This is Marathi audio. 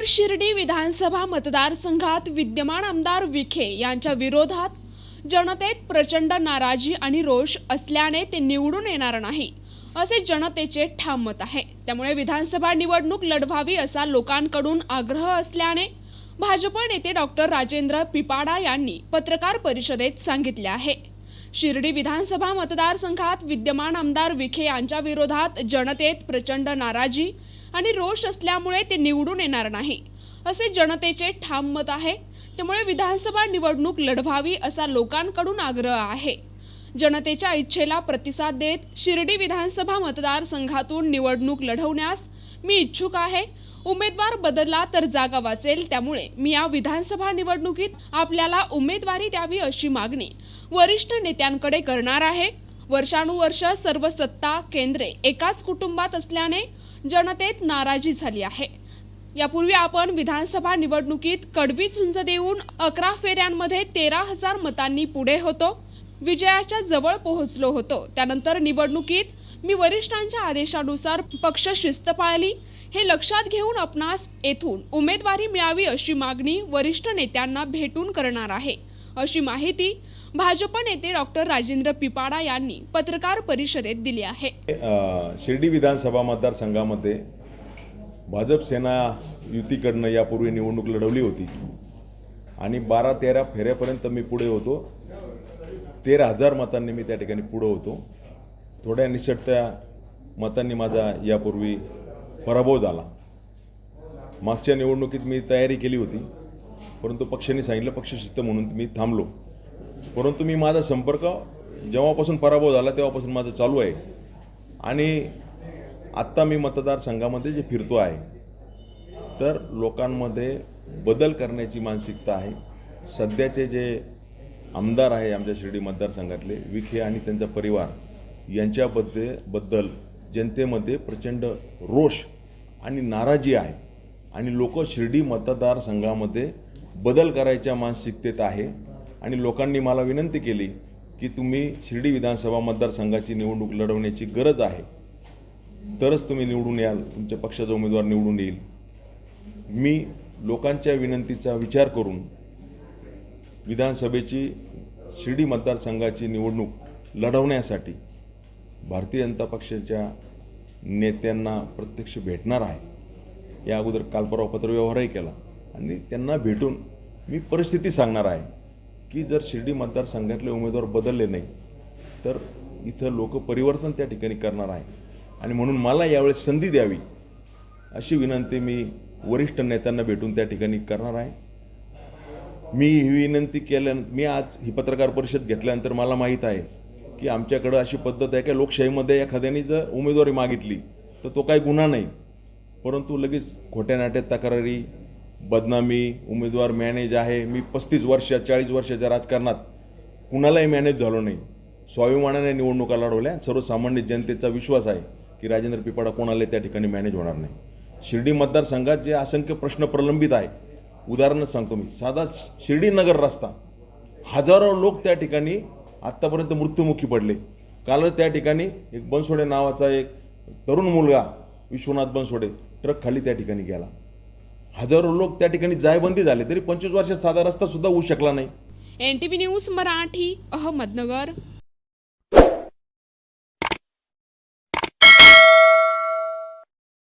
तर शिर्डी विधानसभा मतदारसंघात विद्यमान आमदार विखे यांच्या विरोधात जनतेत प्रचंड नाराजी आणि रोष असल्याने ते निवडून येणार नाही असे जनतेचे ठाम मत आहे. त्यामुळे विधानसभा निवडणूक लढवावी असा लोकांकडून आग्रह असल्याने भाजप नेते डॉक्टर राजेंद्र पिपाडा यांनी पत्रकार परिषदेत सांगितले आहे. शिर्डी विधानसभा मतदारसंघात विद्यमान आमदार विखे यांच्या विरोधात जनतेत प्रचंड नाराजी आणि रोष असल्यामुळे ते निवडून येणार नाही. असे जनतेचे ठाम मत आहे. त्यामुळे विधानसभा निवडणूक लढवावी असा लोकांकडून आग्रह आहे. जनतेच्या इच्छेला प्रतिसाद देत शिर्डी विधानसभा मतदारसंघातून निवडणूक लढवण्यास मी इच्छुक आहे. उमेदवार बदलला तर जागा वाचेल त्यामुळे मी या विधानसभा निवडणुकीत आपल्याला उमेदवारी द्यावी अशी मागणी वरिष्ठ नेत्यांकडे करणार आहे. वर्षानुवर्ष सर्व सत्ता केंद्रे एकाच कुटुंबात असल्याने जनतेत नाराजी झाली आहे. यापूर्वी आपण विधानसभा निवडणुकीत कडवी झुंज देऊन अकरा फेऱ्यांमध्ये तेरा हजार मतांनी पुढे होतो. विजयाच्या जवळ पोहोचलो होतो. त्यानंतर निवडणुकीत मी वरिष्ठांच्या आदेशानुसार पक्ष शिस्त पाळली. हे लक्षात घेऊन आपणास येथून उमेदवारी मिळावी अशी मागणी वरिष्ठ नेत्यांना भेटून करणार आहे. अशी माहिती भाजप नेते डॉक्टर राजेंद्र पिपाडा यांनी पत्रकार परिषदेत दिली आहे. शिर्डी विधानसभा मतदारसंघामध्ये भाजप सेना युतीकडनं यापूर्वी निवडणूक लढवली होती. आणि बारा तेरा फेऱ्यापर्यंत मी पुढे होतो. तेरा हजार मतांनी मी त्या ठिकाणी पुढं होतो. थोड्या निसटत्या मतांनी माझा यापूर्वी पराभव झाला. मागच्या निवडणुकीत मी तयारी केली होती. परंतु पक्षाने सांगितलं पक्षशिस्त म्हणून मी थांबलो. परंतु मी माझा संपर्क जेव्हापासून पराभव झाला तेव्हापासून माझं चालू आहे. आणि आत्ता मी मतदारसंघामध्ये जे फिरतो आहे तर लोकांमध्ये बदल करण्याची मानसिकता आहे. सध्याचे जे आमदार आहे आमच्या शिर्डी मतदारसंघातले विखे आणि त्यांचा परिवार यांच्याबद्दल बद्दल जनतेमध्ये प्रचंड रोष आणि नाराजी आहे. आणि लोक शिर्डी मतदारसंघामध्ये बदल करायच्या मानसिकतेत आहे. आणि लोकांनी मला विनंती केली की तुम्ही शिर्डी विधानसभा मतदारसंघाची निवडणूक लढवण्याची गरज आहे. तरच तुम्ही निवडून याल तुमच्या पक्षाचा उमेदवार निवडून येईल. मी लोकांच्या विनंतीचा विचार करून विधानसभेची शिर्डी मतदारसंघाची निवडणूक लढवण्यासाठी भारतीय जनता पक्षाच्या नेत्यांना प्रत्यक्ष भेटणार आहे. या अगोदर काल परवा पत्रव्यवहारही केला आणि त्यांना भेटून मी परिस्थिती सांगणार आहे. की जर शिर्डी मतदारसंघातले उमेदवार बदलले नाही तर इथं लोक परिवर्तन त्या ठिकाणी करणार आहे. आणि म्हणून मला यावेळेस संधी द्यावी अशी विनंती मी वरिष्ठ नेत्यांना भेटून त्या ठिकाणी करणार आहे. मी ही विनंती केल्या मी आज ही पत्रकार परिषद घेतल्यानंतर मला माहीत आहे की आमच्याकडं अशी पद्धत आहे की लोकशाहीमध्ये एखाद्याने जर उमेदवारी मागितली तर तो काही गुन्हा नाही. परंतु लगेच खोट्या नाट्यात तक्रारी बदनामी उमेदवार मॅनेज आहे. मी पस्तीस वर्ष चाळीस वर्षाच्या राजकारणात कुणालाही मॅनेज झालो नाही. स्वाभिमानाने निवडणुका लढवल्या. सर्वसामान्य जनतेचा विश्वास आहे की राजेंद्र पिपाडा कोणालाही त्या ठिकाणी मॅनेज होणार नाही. शिर्डी मतदारसंघात जे असंख्य प्रश्न प्रलंबित आहे उदाहरणच सांगतो मी. साधा शिर्डी नगर रस्ता. हजारो लोक त्या ठिकाणी आत्तापर्यंत मृत्युमुखी पडले. कालच त्या ठिकाणी एक बनसोडे नावाचा एक तरुण मुलगा विश्वनाथ बनसोडे ट्रक खाली त्या ठिकाणी गेला. हजारो लोक त्या ठिकाणी जायबंदी झाले तरी पंचवीस वर्षात साधा रस्ता सुद्धा होऊ शकला नाही. N T V news Marathi Ahmednagar.